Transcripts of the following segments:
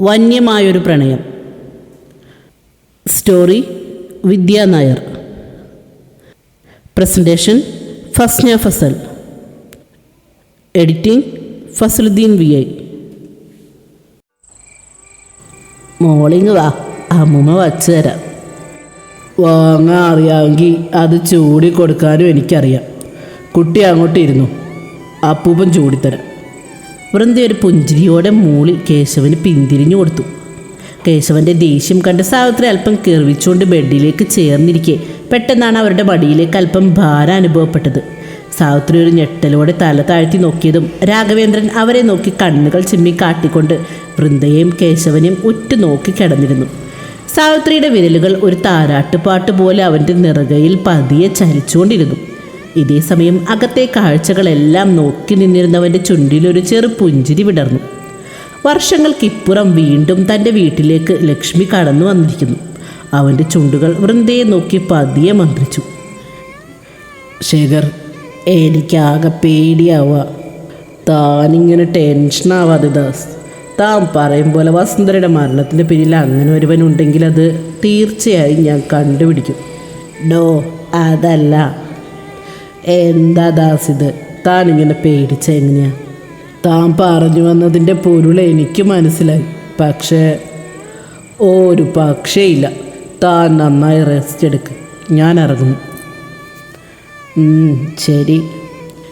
വന്യമായൊരു പ്രണയം. Story Vidya Nair. Presentation Fasna Fasal. Editing Fasaluddeen V I. മോളിങ് വാ അമ്മൂമ്മ വച്ചു തരാം. വാങ്ങാൻ അറിയാമെങ്കിൽ അത് ചൂടി കൊടുക്കാനും എനിക്കറിയാം. കുട്ടി അങ്ങോട്ടിരുന്നു അപ്പൂപ്പൻ ചൂടിത്തരാം വൃന്ദ ഒരു പുഞ്ചിരിയോടെ മൂളി കേശവന് പിന്തിരിഞ്ഞു കൊടുത്തു. കേശവന്റെ ദേഷ്യം കണ്ട് സാവിത്രി അല്പം കീർവിച്ചുകൊണ്ട് ബെഡിലേക്ക് ചേർന്നിരിക്കെ. പെട്ടെന്നാണ് അവരുടെ മടിയിലേക്ക് അല്പം ഭാരം അനുഭവപ്പെട്ടത്. സാവിത്രി ഒരു ഞെട്ടലോടെ തല താഴ്ത്തി നോക്കിയതും രാഘവേന്ദ്രൻ അവരെ നോക്കി കണ്ണുകൾ ചിമ്മി കാട്ടിക്കൊണ്ട് വൃന്ദയെയും കേശവനെയും ഉറ്റുനോക്കി കിടന്നിരുന്നു. സാവിത്രിയുടെ വിരലുകൾ ഒരു താരാട്ടുപാട്ട് പോലെ അവന്റെ നിറകയിൽ പതിയെ ചലിച്ചുകൊണ്ടിരുന്നു ഇതേ സമയം അകത്തെ കാഴ്ചകളെല്ലാം നോക്കി നിന്നിരുന്നവന്റെ ചുണ്ടിലൊരു ചെറു പുഞ്ചിരി വിടർന്നു. വർഷങ്ങൾക്കിപ്പുറം വീണ്ടും തന്റെ വീട്ടിലേക്ക് ലക്ഷ്മി കടന്നു വന്നിരിക്കുന്നു. അവന്റെ ചുണ്ടുകൾ വൃന്ദയെ നോക്കി പതിയെ മന്ത്രിച്ചു. ശേഖർ എനിക്കാകെ പേടിയാവുക. താനിങ്ങനെ ടെൻഷനാവാതെ ദാസ്. താൻ പറയും പോലെ വസുന്ധരയുടെ മരണത്തിന്റെ പിന്നിൽ അങ്ങനെ ഒരുവനുണ്ടെങ്കിൽ അത് തീർച്ചയായും ഞാൻ കണ്ടുപിടിക്കും. ഡോ അതല്ല. എന്താ ദാസിത്? ഇങ്ങനെ പേടിച്ച എങ്ങനെയാ? താൻ പറഞ്ഞു വന്നതിന്റെ പൊരുൾ എനിക്ക് മനസ്സിലായി. പക്ഷേ ഒരു പക്ഷേ ഇല്ല താൻ നന്നായി റെസ്റ്റ് എടുക്ക്. ഞാൻ ഇറങ്ങുന്നു ശരി.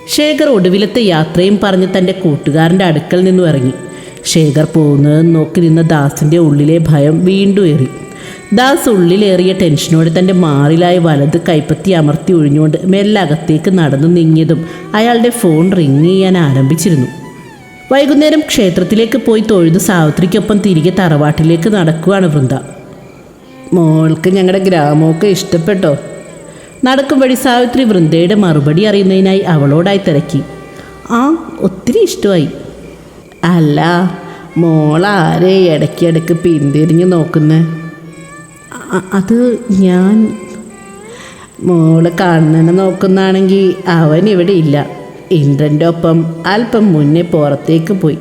ശേഖർ ഒടുവിലത്തെ യാത്രയും പറഞ്ഞ് തന്റെ കൂട്ടുകാരന്റെ അടുക്കൽ നിന്നും ഇറങ്ങി. ശേഖർ പോകുന്നത് നോക്കി നിന്ന ദാസിന്റെ ഉള്ളിലെ ഭയം വീണ്ടും ഏറി. ദാസ് ഉള്ളിലേറിയ ടെൻഷനോടെ തന്റെ മാറിലായി വലത് കൈപ്പത്തി അമർത്തി ഒഴിഞ്ഞുകൊണ്ട് മെല്ലെ അകത്തേക്ക് നടന്നു നീങ്ങിയതും അയാളുടെ ഫോൺ റിങ് ചെയ്യാൻ ആരംഭിച്ചിരുന്നു. വൈകുന്നേരം ക്ഷേത്രത്തിലേക്ക് പോയി തൊഴുത് സാവിത്രിക്കൊപ്പം തിരികെ തറവാട്ടിലേക്ക് നടക്കുകയാണ് വൃന്ദ. മോൾക്ക് ഞങ്ങളുടെ ഗ്രാമമൊക്കെ ഇഷ്ടപ്പെട്ടോ? നടക്കും വഴി സാവിത്രി വൃന്ദയുടെ മറുപടി അറിയുന്നതിനായി അവളോടായി തിരക്കി. ആ ഒത്തിരി ഇഷ്ടമായി. അല്ല മോളാരെ ഇടയ്ക്കിടയ്ക്ക് പിന്തിരിഞ്ഞ് നോക്കുന്നേ? അത് ഞാൻ മോൾ കണ്ണന് നോക്കുന്നാണെങ്കിൽ അവൻ ഇവിടെ ഇല്ല. ഇന്ദ്രന്റെ ഒപ്പം അല്പം മുന്നേ പുറത്തേക്ക് പോയി.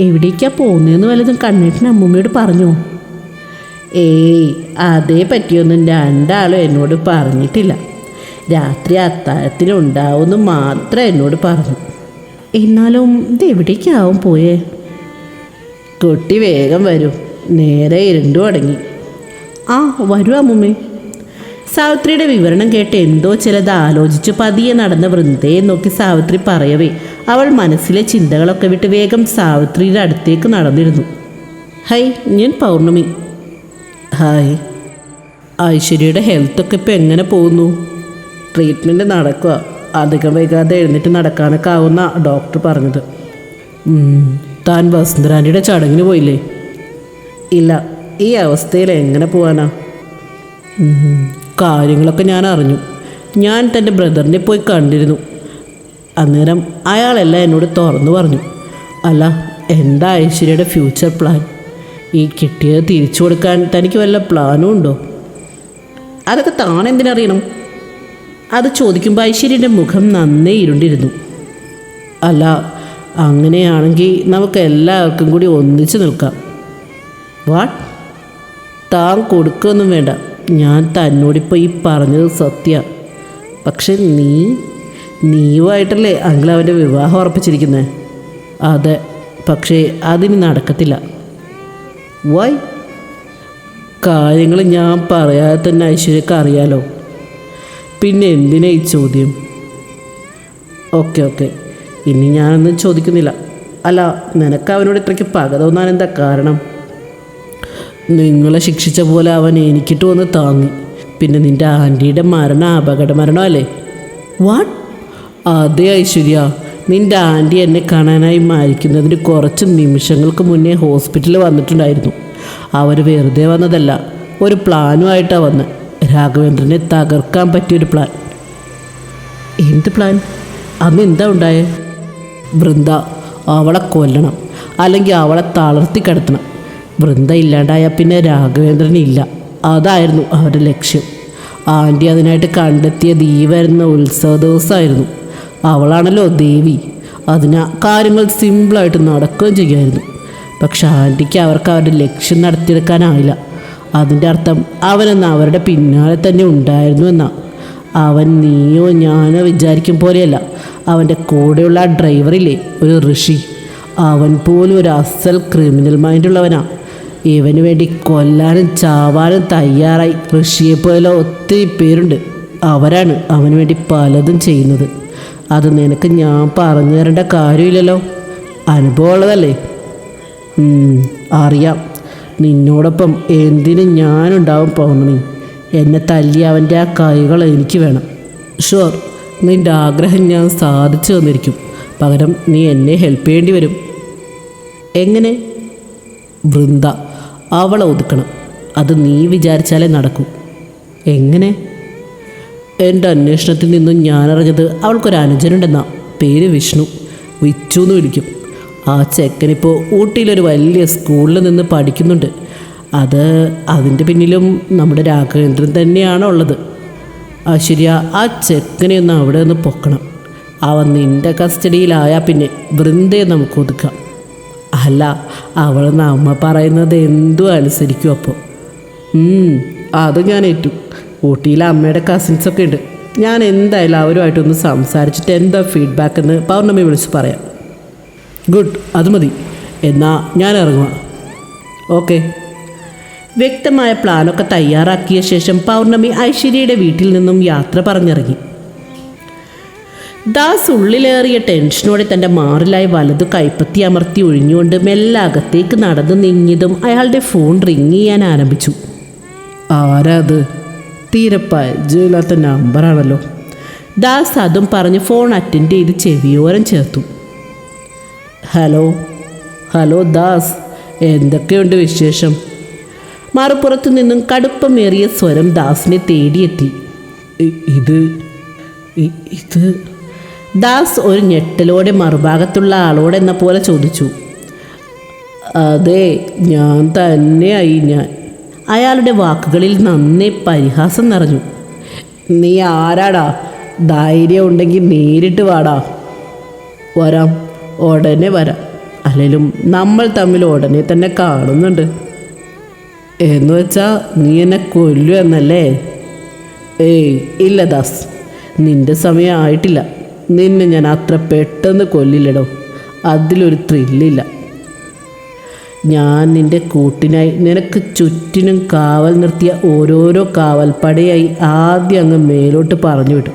എവിടേക്കാ പോകുന്നതെന്ന് വല്ലതും കണ്ണേട്ടൻ അമ്മൂമ്മയോട് പറഞ്ഞോ? ഏയ് അതേ പറ്റിയൊന്നും രണ്ടാളും എന്നോട് പറഞ്ഞിട്ടില്ല. രാത്രി അത്താഴത്തിനുണ്ടാവുമെന്ന് മാത്രം എന്നോട് പറഞ്ഞു. എന്നാലും ഇത് എവിടേക്കാവും പോയേ? കുട്ടി വേഗം വരും. നേരെ ഇരുണ്ടു തുടങ്ങി ആ വരൂ അമ്മുമ്മേ സാവിത്രിയുടെ വിവരണം കേട്ട് എന്തോ ചിലത് ആലോചിച്ച് പതിയെ നടന്ന വൃന്ദയെ നോക്കി സാവിത്രി പറയവേ. അവൾ മനസ്സിലെ ചിന്തകളൊക്കെ വിട്ട് വേഗം സാവിത്രിയുടെ അടുത്തേക്ക് നടന്നിരുന്നു. ഹൈ ഞാൻ പൗർണമി. ഹായ്. ഐശ്വര്യയുടെ ഹെൽത്തൊക്കെ ഇപ്പം എങ്ങനെ പോകുന്നു? ട്രീറ്റ്മെന്റ് നടക്കുക അധികം വൈകാതെ എഴുന്നേറ്റ് നടക്കാനൊക്കെ ആവുന്ന ഡോക്ടർ പറഞ്ഞത്. താൻ വസുന്ധരാന്റെ ചടങ്ങിന് പോയില്ലേ? ഇല്ല ഈ അവസ്ഥയിൽ എങ്ങനെ പോവാനാ? കാര്യങ്ങളൊക്കെ ഞാൻ അറിഞ്ഞു. ഞാൻ തന്റെ ബ്രദറിനെ പോയി കണ്ടിരുന്നു. അന്നേരം അയാളെല്ലാം എന്നോട് തുറന്നു പറഞ്ഞു. അല്ല എന്താ ഐശ്വര്യയുടെ ഫ്യൂച്ചർ പ്ലാൻ? ഈ കിട്ടിയത് തിരിച്ചു കൊടുക്കാൻ തനിക്ക് വല്ല പ്ലാനും ഉണ്ടോ? അതൊക്കെ താൻ എന്തിനറിയണം? അത് ചോദിക്കുമ്പോൾ ഐശ്വര്യന്റെ മുഖം നന്നേ ഇരുണ്ടിരുന്നു. അല്ല അങ്ങനെയാണെങ്കിൽ നമുക്ക് എല്ലാവർക്കും കൂടി ഒന്നിച്ച് നിൽക്കാം. വാട്ട്? താൻ കൊടുക്കുകയൊന്നും വേണ്ട. ഞാൻ തന്നോടിപ്പോൾ ഈ പറഞ്ഞത് സത്യ. പക്ഷെ നീ നീയുമായിട്ടല്ലേ അങ്കിൾ അവന്റെ വിവാഹം ഉറപ്പിച്ചിരിക്കുന്നത് അതെ പക്ഷേ അതിന് നടക്കത്തില്ല. വൈ? കാര്യങ്ങൾ ഞാൻ പറയാതെ തന്നെ ഐശ്വര്യക്ക് അറിയാലോ? പിന്നെ എന്തിനാ ഈ ചോദ്യം? Okay okay. ഇനി ഞാനൊന്നും ചോദിക്കുന്നില്ല. അല്ല നിനക്ക് അവനോട് ഇത്രയ്ക്ക് പക തോന്നാൻ എന്താ കാരണം? നിങ്ങളെ ശിക്ഷിച്ച പോലെ അവൻ എനിക്കിട്ട് വന്ന് താങ്ങി. പിന്നെ നിന്റെ ആന്റിയുടെ മരണം അപകട അല്ലേ വാട്ട് അതെ ഐശ്വര്യ. നിന്റെ ആന്റി എന്നെ കാണാനായി മരിക്കുന്നതിന് കുറച്ച് നിമിഷങ്ങൾക്ക് മുന്നേ ഹോസ്പിറ്റലിൽ വന്നിട്ടുണ്ടായിരുന്നു. അവർ വെറുതെ വന്നതല്ല ഒരു പ്ലാനുമായിട്ടാണ് വന്നത് രാഘവേന്ദ്രനെ തകർക്കാൻ പറ്റിയൊരു പ്ലാൻ. എന്ത് പ്ലാൻ? അന്ന് എന്താ ഉണ്ടായേ? വൃന്ദ അവളെ കൊല്ലണം. അല്ലെങ്കിൽ അവളെ തളർത്തി കിടത്തണം. വൃന്ദ ഇല്ലാണ്ടായ പിന്നെ രാഘവേന്ദ്രൻ ഇല്ല അതായിരുന്നു അവരുടെ ലക്ഷ്യം. ആന്റി അതിനായിട്ട് കണ്ടെത്തിയത് ഈ വരുന്ന ഉത്സവ ദിവസമായിരുന്നു. അവളാണല്ലോ ദേവി. അതിന് കാര്യങ്ങൾ സിമ്പിളായിട്ട് നടക്കുകയും ചെയ്യുമായിരുന്നു. പക്ഷെ ആന്റിക്ക് അവർക്ക് അവരുടെ ലക്ഷ്യം നടത്തിയെടുക്കാനായില്ല. അതിന്റെ അർത്ഥം അവനെന്ന് അവരുടെ പിന്നാലെ തന്നെ ഉണ്ടായിരുന്നു എന്നാ. അവൻ നീയോ ഞാനോ വിചാരിക്കും പോലെയല്ല. അവന്റെ കൂടെയുള്ള ആ ഡ്രൈവറില്ലേ ഒരു ഋഷി. അവൻ പോലും ഒരു അസൽ ക്രിമിനൽ മൈൻഡുള്ളവനാ. ഇവന് വേണ്ടി കൊല്ലാനും ചാവാനും തയ്യാറായി. ഋഷിയെപ്പോലെ ഒത്തിരി പേരുണ്ട്. അവരാണ് അവന് വേണ്ടി പലതും ചെയ്യുന്നത്. അത് നിനക്ക് ഞാൻ പറഞ്ഞു തരേണ്ട കാര്യമില്ലല്ലോ. അനുഭവമുള്ളതല്ലേ? അറിയാം. നിന്നോടൊപ്പം എന്തിന് ഞാനുണ്ടാവും പൗർണമി? എന്നെ തല്ലി അവന്റെ ആ കൈകൾ എനിക്ക് വേണം. ഷുവർ നിന്റെ ആഗ്രഹം ഞാൻ സാധിച്ചു തന്നിരിക്കും. പകരം നീ എന്നെ ഹെൽപ്പ് ചെയ്യേണ്ടി വരും. എങ്ങനെ? വൃന്ദ. അവളെ ഒതുക്കണം. അത് നീ വിചാരിച്ചാലേ നടക്കൂ. എങ്ങനെ? എന്റെ അന്വേഷണത്തിൽ നിന്നും ഞാനറിഞ്ഞത് അവൾക്കൊരു അനുജനുണ്ടെന്നാ. പേര് വിഷ്ണു. വിച്ചു എന്ന് വിളിക്കും. ആ ചെക്കനിപ്പോൾ ഊട്ടിയിലൊരു വലിയ സ്കൂളിൽ നിന്ന് പഠിക്കുന്നുണ്ട്. അത് അതിന്റെ പിന്നിലും നമ്മുടെ രാഘവേന്ദ്രൻ തന്നെയാണ് ഉള്ളത്. ആ ശരിയാ. ആ ചെക്കനെ ഒന്ന് അവിടെ നിന്ന് പൊക്കണം. അവൻ നിന്റെ കസ്റ്റഡിയിലായാൽ പിന്നെ വൃന്ദയെ നമുക്ക് ഒതുക്കാം. അല്ല അവൾ നമ്മ പറയുന്നത് എന്തും അനുസരിക്കും അപ്പോൾ അത് ഞാൻ ഏറ്റു. ഊട്ടിയിലെ അമ്മയുടെ കസിൻസൊക്കെ ഉണ്ട്. ഞാൻ എന്തായാലും അവരുമായിട്ടൊന്ന് സംസാരിച്ചിട്ട് എന്താ ഫീഡ്ബാക്ക് എന്ന് പൗർണമി വിളിച്ച് പറയാം. ഗുഡ് അത് മതി. എന്നാൽ ഞാൻ ഇറങ്ങുക ഓക്കെ വ്യക്തമായ പ്ലാനൊക്കെ തയ്യാറാക്കിയ ശേഷം പൗർണമി ഐശ്വര്യയുടെ വീട്ടിൽ നിന്നും യാത്ര പറഞ്ഞിറങ്ങി. ദാസ് ഉള്ളിലേറിയ ടെൻഷനോടെ തന്റെ മാറിലായി വലതു കൈപ്പത്തി അമർത്തി ഒഴിഞ്ഞുകൊണ്ട് മെല്ലെ അകത്തേക്ക് നടന്നു നീങ്ങിയതും അയാളുടെ ഫോൺ റിങ് ചെയ്യാൻ ആരംഭിച്ചു. ആരാത് തീരെ പരിചയമില്ലാത്ത നമ്പറാണല്ലോ ദാസ് അതും പറഞ്ഞ് ഫോൺ അറ്റൻഡ് ചെയ്ത് ചെവിയോരം ചേർത്തു. ഹലോ ഹലോ ദാസ് എന്തൊക്കെയുണ്ട് വിശേഷം? മറുപുറത്തു നിന്നും കടുപ്പമേറിയ സ്വരം ദാസിനെ തേടിയെത്തി. ഇത് ഇത് ദാസ് ഒരു ഞെട്ടലോടെ മറുഭാഗത്തുള്ള ആളോടെന്ന പോലെ ചോദിച്ചു. അതെ ഞാൻ തന്നെയായി ഞാൻ. അയാളുടെ വാക്കുകളിൽ നന്നേ പരിഹാസം നിറഞ്ഞു. നീ ആരാടാ? ധൈര്യം ഉണ്ടെങ്കിൽ നേരിട്ട് വാടാ. വരാം ഉടനെ വരാം. അല്ലെങ്കിലും നമ്മൾ തമ്മിൽ ഉടനെ തന്നെ കാണുന്നുണ്ട്. എന്ന് വെച്ചാൽ നീ എന്നെ കൊല്ലു എന്നല്ലേ? ഏയ് ഇല്ല ദാസ്. നിന്റെ സമയം ആയിട്ടില്ല. നിന്നെ ഞാൻ അത്ര പെട്ടെന്ന് കൊല്ലില്ലടോ. അതിലൊരു ത്രില്ലില്ല ഞാൻ നിന്റെ കൂട്ടിനായി നിനക്ക് ചുറ്റിനും കാവൽ നിർത്തിയ ഓരോരോ കാവൽപ്പടയായി ആദ്യം അങ്ങ് മേലോട്ട് പറഞ്ഞു വിടും.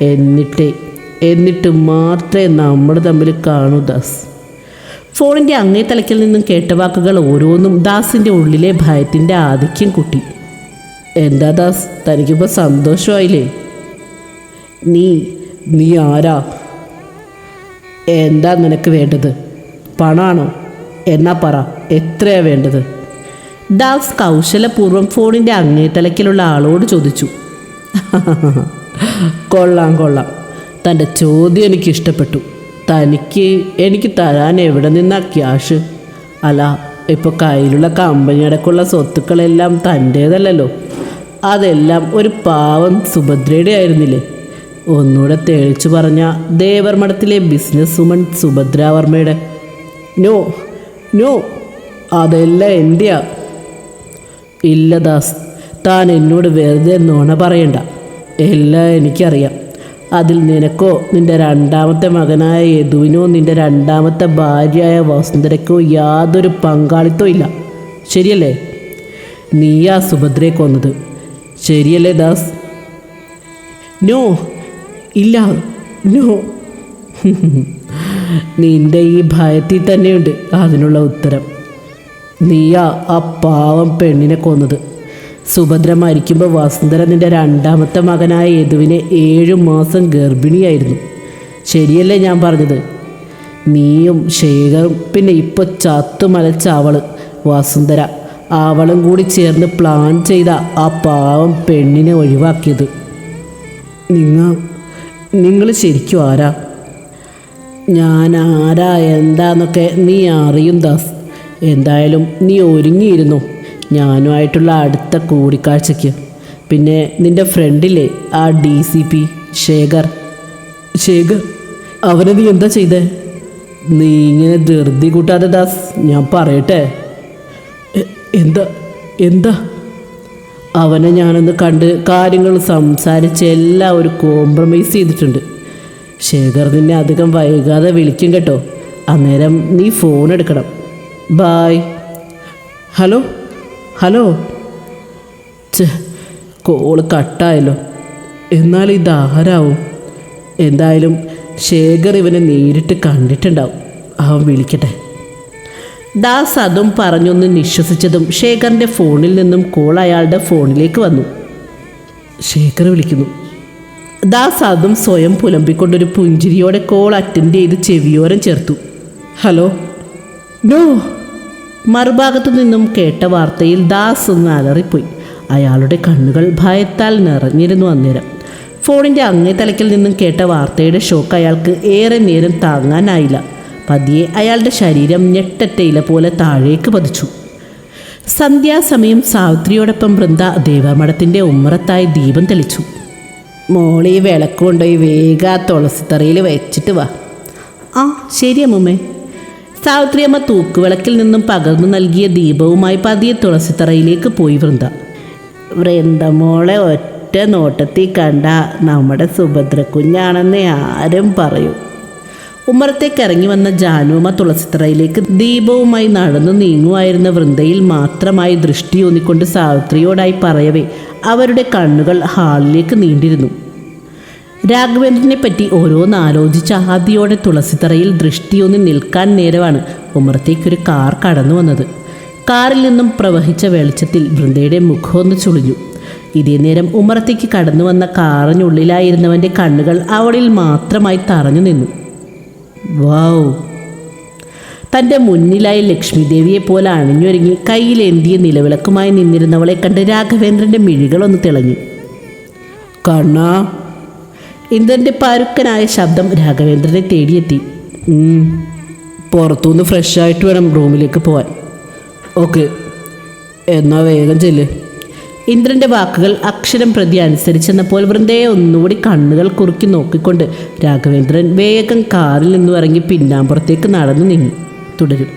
എന്നിട്ടേ എന്നിട്ട് മാത്രമേ നമ്മൾ തമ്മിൽ കാണൂ ദാസ്. ഫോണിന്റെ അങ്ങേ തലയ്ക്കിൽ നിന്നും കേട്ട വാക്കുകൾ ഓരോന്നും ദാസിന്റെ ഉള്ളിലെ ഭയത്തിന്റെ ആധിക്യം കൂട്ടി. എന്താ ദാസ്? തനിക്കിപ്പോൾ സന്തോഷമായില്ലേ? നീ നീ ആരാ? എന്താ നിനക്ക് വേണ്ടത്? പണമാണോ എന്നാ പറ എത്രയാ വേണ്ടത്? ദാസ് കൗശലപൂർവം ഫോണിന്റെ അങ്ങേത്തലക്കിലുള്ള ആളോട് ചോദിച്ചു. കൊള്ളാം കൊള്ളാം. തന്റെ ചോദ്യം എനിക്ക് ഇഷ്ടപ്പെട്ടു. തനിക്ക് എനിക്ക് തരാൻ എവിടെ നിന്നാ ക്യാഷ്? അല്ല ഇപ്പോൾ കയ്യിലുള്ള കമ്പനി അടക്കമുള്ള സ്വത്തുക്കളെല്ലാം തന്റേതല്ലല്ലോ അതെല്ലാം ഒരു പാവം സുഭദ്രയുടെ ആയിരുന്നില്ലേ? ഒന്നുകൂടെ തെളിച്ചു പറഞ്ഞ ദേവർമഠത്തിലെ ബിസിനസ് വുമൺ സുഭദ്രാവർമ്മയുടെ നോ നോ അതെല്ലാം എന്റെയാ ഇല്ല ദാസ് താൻ എന്നോട് വെറുതെ നോണ പറയണ്ട. എല്ലാം എനിക്കറിയാം. അതിൽ നിനക്കോ നിന്റെ രണ്ടാമത്തെ മകനായ യദുവിനോ നിന്റെ രണ്ടാമത്തെ ഭാര്യയായ വസുന്ധരയ്ക്കോ യാതൊരു പങ്കാളിത്തവും ഇല്ല. ശരിയല്ലേ? നീയാ സുഭദ്രയെ കൊന്നത്. ശരിയല്ലേ ദാസ്. നോ ഇല്ല. നോ നിന്റെ ഈ ഭയത്തിൽ തന്നെയുണ്ട് അതിനുള്ള ഉത്തരം. നീയാ ആ പാവം പെണ്ണിനെ കൊന്നത്. സുഭദ്ര മരിക്കുമ്പോൾ വസുന്ധര നിന്റെ രണ്ടാമത്തെ മകനായ യദുവിനെ ഏഴു മാസം ഗർഭിണിയായിരുന്നു. ശരിയല്ലേ ഞാൻ പറഞ്ഞത്? നീയും ശേഖറും പിന്നെ ഇപ്പോൾ ചത്തുമലച്ച അവൾ വസുന്ധര അവളും കൂടി ചേർന്ന് പ്ലാൻ ചെയ്ത ആ പാവം പെണ്ണിനെ ഒഴിവാക്കിയത്. നിങ്ങൾ നിങ്ങൾ ശരിക്കും ആരാ? ഞാൻ ആരാ? എന്താന്നൊക്കെ നീ അറിയും ദാസ്. എന്തായാലും നീ ഒരുങ്ങിയിരുന്നു ഞാനുമായിട്ടുള്ള അടുത്ത കൂടിക്കാഴ്ചയ്ക്ക്. പിന്നെ നിന്റെ ഫ്രണ്ടില്ലേ ആ D C P Shekhar? Shekhar അവനെ നീ എന്താ ചെയ്തേ? നീ ഇങ്ങനെ ധൃതി കൂട്ടാതെ ദാസ് ഞാൻ പറയട്ടെ? എന്താ എന്താ? അവനെ ഞാനൊന്ന് കണ്ട് കാര്യങ്ങൾ സംസാരിച്ച് എല്ലാം ഒരു കോംപ്രമൈസ് ചെയ്തിട്ടുണ്ട്. ശേഖർ നിന്നെ അധികം വൈകാതെ വിളിക്കും കേട്ടോ. അന്നേരം നീ ഫോൺ എടുക്കണം. ബായ് ഹലോ ഹലോ കോൾ കട്ടായല്ലോ എന്നാൽ ഇതാരാവും എന്തായാലും ശേഖർ ഇവനെ നേരിട്ട് കണ്ടിട്ടുണ്ടാവും. അവൻ വിളിക്കട്ടെ. ദാസ് അതും പറഞ്ഞൊന്ന് നിശ്വസിച്ചതും ശേഖറിന്റെ ഫോണിൽ നിന്നും കോൾ അയാളുടെ ഫോണിലേക്ക് വന്നു. ശേഖർ വിളിക്കുന്നു. ദാസ് അതും സ്വയം പുലമ്പിക്കൊണ്ടൊരു പുഞ്ചിരിയോടെ കോൾ അറ്റൻഡ് ചെയ്ത് ചെവിയോരം ചേർത്തു. ഹലോ? നോ. മറുഭാഗത്തു നിന്നും കേട്ട വാർത്തയിൽ ദാസ് ഒന്ന് അലറിപ്പോയി. അയാളുടെ കണ്ണുകൾ ഭയത്താൽ നിറഞ്ഞിരുന്നു അന്നേരം. ഫോണിന്റെ അങ്ങേ തലയ്ക്കിൽ നിന്നും കേട്ട വാർത്തയുടെ ഷോക്ക് അയാൾക്ക് ഏറെ നേരം താങ്ങാനായില്ല. പതിയെ അയാളുടെ ശരീരം ഞെട്ടറ്റയില പോലെ താഴേക്ക് പതിച്ചു. സന്ധ്യാസമയം സാവിത്രിയോടൊപ്പം വൃന്ദ ദേവമഠത്തിന്റെ ഉമ്മറത്തായി ദീപം തെളിച്ചു. മോളി വിളക്ക് കൊണ്ടുപോയി വേഗ തുളസിത്തറയിൽ വെച്ചിട്ട് വാ. ആ ശരി അമ്മേ സാവിത്രിയമ്മ തൂക്കുവിളക്കിൽ നിന്നും പകർന്നു നൽകിയ ദീപവുമായി പതിയെ തുളസിത്തറയിലേക്ക് പോയി വൃന്ദ. വൃന്ദമോളെ ഒറ്റ നോട്ടത്തിൽ കണ്ട നമ്മുടെ സുഭദ്ര കുഞ്ഞാണെന്ന് ആരും പറയൂ. ഉമ്മറത്തേക്ക് ഇറങ്ങി വന്ന ജാനുമ തുളസിത്തറയിലേക്ക് ദീപവുമായി നടന്നു നീങ്ങുമായിരുന്ന വൃന്ദയിൽ മാത്രമായി ദൃഷ്ടി ഊന്നിക്കൊണ്ട് സാവിത്രിയോടായി പറയവേ അവരുടെ കണ്ണുകൾ ഹാളിലേക്ക് നീണ്ടിരുന്നു. രാഘവേന്ദ്രനെ പറ്റി ഓരോന്ന് ആലോചിച്ച് ആദ്യോടെ തുളസിത്തറയിൽ ദൃഷ്ടിയൊന്ന് നിൽക്കാൻ നേരമാണ് ഉമ്മറത്തേക്കൊരു കാർ കടന്നു വന്നത്. കാറിൽ നിന്നും പ്രവഹിച്ച വെളിച്ചത്തിൽ വൃന്ദയുടെ മുഖമൊന്ന് ചുളിഞ്ഞു. ഇതേ നേരം ഉമ്മറത്തേക്ക് കടന്നു വന്ന കാറിനുള്ളിലായിരുന്നവന്റെ കണ്ണുകൾ അവളിൽ മാത്രമായി തറഞ്ഞു നിന്നു. വാവ് തന്റെ മുന്നിലായി ലക്ഷ്മിദേവിയെ പോലെ അണിഞ്ഞൊരുങ്ങി കയ്യിലേന്തിയ നിലവിളക്കുമായി നിന്നിരുന്നവളെ കണ്ട് രാഘവേന്ദ്രന്റെ മിഴികളൊന്ന് തിളങ്ങി. കണ്ണാ. ഇന്ദ്രന്റെ പരുക്കനായ ശബ്ദം രാഘവേന്ദ്രനെ തേടിയെത്തി. പുറത്തുനിന്ന് ഫ്രഷ് ആയിട്ട് വേണം റൂമിലേക്ക് പോവാൻ. ഓക്കെ എന്നാ വേഗം ചെല്ല്. ഇന്ദ്രന്റെ വാക്കുകൾ അക്ഷരം പ്രതി അനുസരിച്ചെന്നപ്പോൾ വൃന്ദയെ ഒന്നുകൂടി കണ്ണുകൾ കുറുക്കി നോക്കിക്കൊണ്ട് രാഘവേന്ദ്രൻ വേഗം കാറിൽ നിന്നും ഇറങ്ങി പിന്നാമ്പുറത്തേക്ക് നടന്നു നീങ്ങി തുടരും.